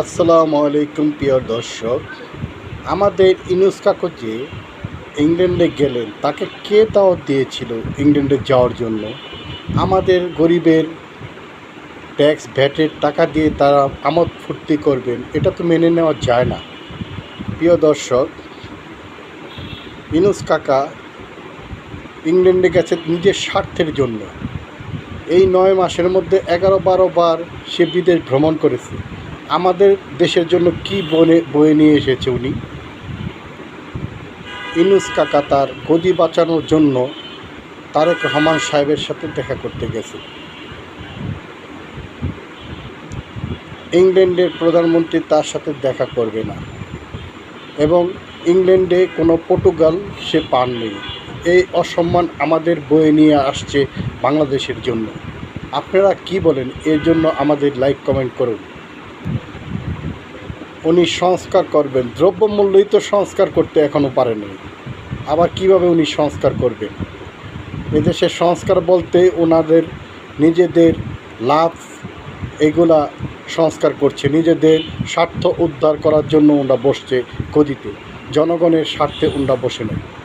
আসসালামু আলাইকুম, প্রিয় দর্শক। আমাদের ইনুস কাকু যে ইংল্যান্ডে গেলেন, তাকে কে দাওয়াত দিয়েছিল ইংল্যান্ডে যাওয়ার জন্য? আমাদের গরিবের ট্যাক্স, ভ্যাটের টাকা দিয়ে তারা আমোদ ফুর্তি করবেন, এটা তো মেনে নেওয়া যায় না। প্রিয় দর্শক, ইনুস কাকা ইংল্যান্ডে গেছে নিজের স্বার্থের জন্য। এই নয় মাসের মধ্যে এগারো বারো বার সে বিদেশ ভ্রমণ করেছে। আমাদের দেশের জন্য কি বনে, বয়ে নিয়ে এসেছে উনি? ইনুস কাকা তার গদি বাঁচানোর জন্য তারেক রহমান সাহেবের সাথে দেখা করতে গেছে। ইংল্যান্ডের প্রধানমন্ত্রী তার সাথে দেখা করবে না। এবং ইংল্যান্ডে কোনো পর্তুগাল সে পাননি। এই অসম্মান আমাদের বয়ে নিয়ে আসছে বাংলাদেশের জন্য। আপনারা কি বলেন? এর জন্য আমাদের লাইক, কমেন্ট করুন। উনি সংস্কার করবেন। দ্রব্যমূল্যই তো সংস্কার করতে এখনও পারেনি। আবার কীভাবে উনি সংস্কার করবেন? এদেশে সংস্কার বলতে ওনাদের নিজেদের লাভ এগুলা সংস্কার করছে। নিজেদের স্বার্থ উদ্ধার করার জন্য ওনারা বসছে গদিতে। জনগণের স্বার্থে ওনারা বসে নেই।